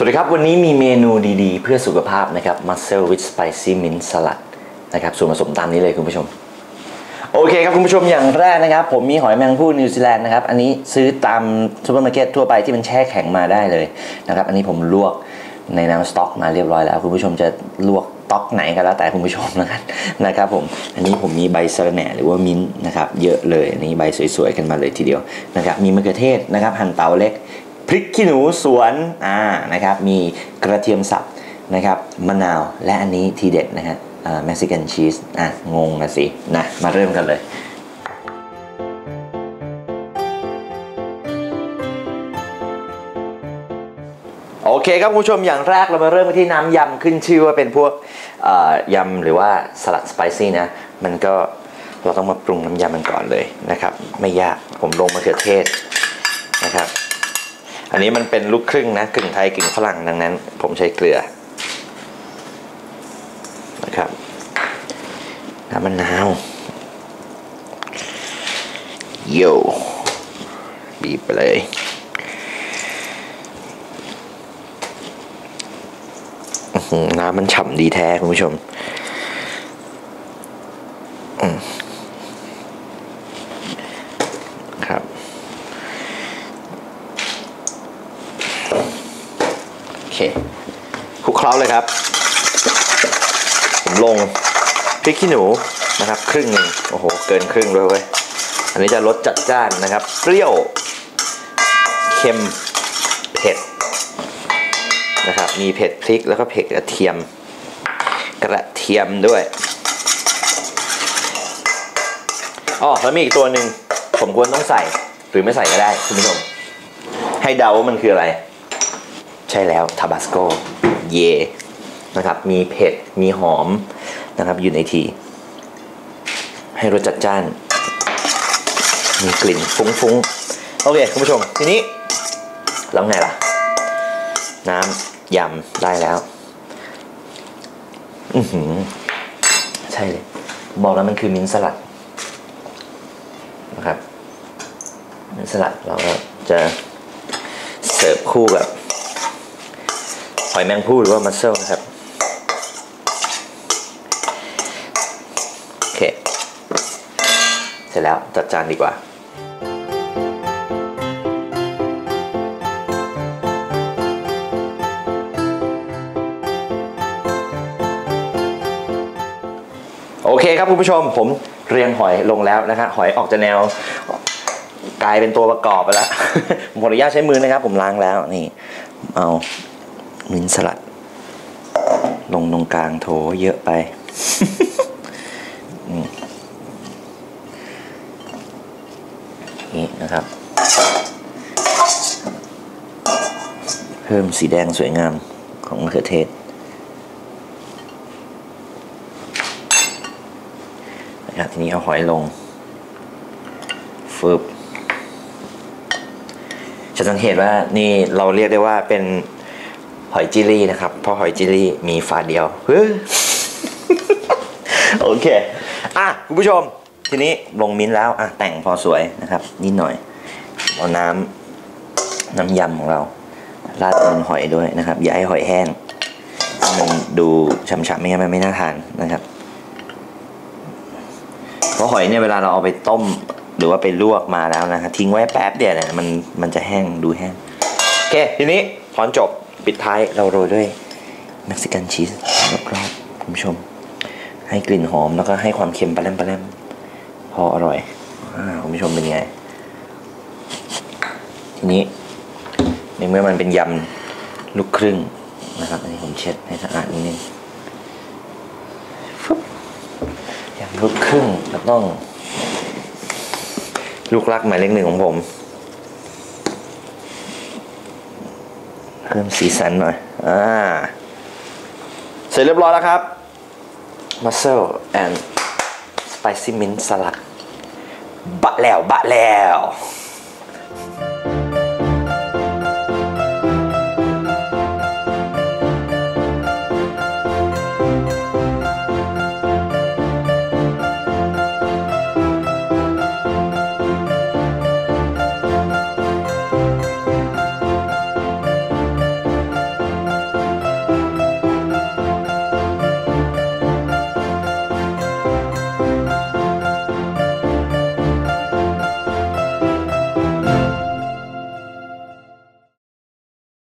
สวัสดีครับ วันนี้มีเมนูดีๆ เพื่อสุขภาพนะครับ Muscle with Spicy Mint Salad นะครับส่วนผสมตามนี้เลยคุณผู้ชม โอเคครับคุณผู้ชมอย่างแรกนะครับ ผมมีหอยแมงผู้นิวซีแลนด์นะครับ อันนี้ซื้อตามซูเปอร์มาร์เก็ตทั่วไปที่มันแช่แข็งมาได้เลยนะครับ อันนี้ผมลวกในน้ำสต๊อกมาเรียบร้อยแล้ว คุณผู้ชมจะลวกต๊อกไหนก็แล้วแต่คุณผู้ชมนะครับนะครับผมอันนี้ผมมีใบสะระแหน่หรือว่ามิ้นท์นะครับเยอะเลยอันนี้ใบสวยๆกันมาเลยทีเดียวนะครับมีมะเขือเทศนะครับหั่นเตาเล็ก พริกขี้หนูสวนอ่านะครับมีกระเทียมสับนะครับมะนาวและอันนี้ทีเด็ดนะฮะเม็กซิกันชีสอะงงนะสินะมาเริ่มกันเลยโอเคครับคุณผู้ชมอย่างแรกเรามาเริ่มกันที่น้ำยำขึ้นชื่อว่าเป็นพวกอ่อยำหรือว่าสลัดสไปซี่นะ มันก็เราต้องมาปรุงน้ำยำมันก่อนเลยนะครับ ไม่ยากผมลงมะเขือเทศนะครับ อันนี้มันเป็นลูกครึ่งนะกึ่งไทยกึ่งฝรั่งดังนั้น ผมใช้เกลือนะครับน้ำมะนาวโยบีบไปเลยน้ำมันฉ่ำดีแท้คุณผู้ชม อืมครับ โอ เคคลุกเคล้าเลยครับ ผมลงพริกขี้หนูนะครับครึ่งหนึ่งโอ้โห เกินครึ่งด้วยเว้ย อันนี้จะรสจัดจ้านนะครับ เปรี้ยว เค็ม เผ็ดนะครับ มีเผ็ดพริกแล้วก็เผ็ดกระเทียม กระเทียมด้วยอ๋อแล้วมีอีกตัวหนึ่งผมควรต้องใส่หรือไม่ใส่ก็ได้คุณผู้ชมให้เดาว่ามันคืออะไร ใช่แล้วทาบาสโกเยนะครับมีเผ็ด มีหอมนะครับอยู่ในที ให้รสจัดจ้าน มีกลิ่นฟุ้งๆ โอเค คุณผู้ชม ทีนี้แล้วไงล่ะ น้ำยำได้แล้ว อือหือ ใช่เลย บอกแล้วมันคือมิ้นสลัดนะครับ มิ้นสลัดเราก็จะเสิร์ฟคู่กับ หอยแมงผู้หรือว่ามัสเซลนะครับโอเค เสร็จแล้วจัดจานดีกว่าโอเคครับคุณผู้ชมผมเรียงหอยลงแล้วนะครับหอยออกจะแนว กลายเป็นตัวประกอบไปแล้วผมขออนุญาตใช้มือนะครับ ผมล้างแล้วนี่ เอา มินสลัด ลงตรงกลางโถเยอะไปนี่นี่นะครับ เพิ่มสีแดงสวยงามของมะเขือเทศ นะครับ ทีนี้เอาหอยลงฟึบจะสังเกตว่านี่เราเรียกได้ว่าเป็น หอยจิลี่นะครับ เพราะหอยจิลี่มีฝาเดียวเฮ้ยโอเค อะ คุณผู้ชม ทีนี้ลงมิ้นแล้ว อะ แต่งพอสวยนะครับ นิดหน่อย เอาน้ำน้ำยำของเราราดบนหอยด้วยนะครับ อย่าให้หอยแห้ง มันดูฉ่ำๆไม่งั้นมันไม่น่าทานนะครับ เพราะหอยเนี่ยเวลาเราเอาไปต้ม หรือว่าไปลวกมาแล้วนะฮะทิ้งไว้แป๊บเดียวเนี่ยมันมันจะแห้งดูแห้ง โอเค ทีนี้ตอนจบ ปิดท้ายเราโรยด้วยเม็กซิกันชีสรอบๆคุณผู้ชม ให้กลิ่นหอมแล้วก็ให้ความเค็มปลาแรมปลาแรมพออร่อยอคุณผู้ชมเป็นไง ทีนี้ในเมื่อมันเป็นยำลูกครึ่งนะครับ อันนี้ผมเช็ดให้สะอาดนิดนึงฟึบย่างลูกครึ่งก็ต้อง ลูกรักหมายเลขหนึ่งของผม เพิ่มสีสันหน่อย อ่า เสร็จเรียบร้อยแล้วครับ Mussel and Spicy Mint Salad บะแล้วบะแล้ว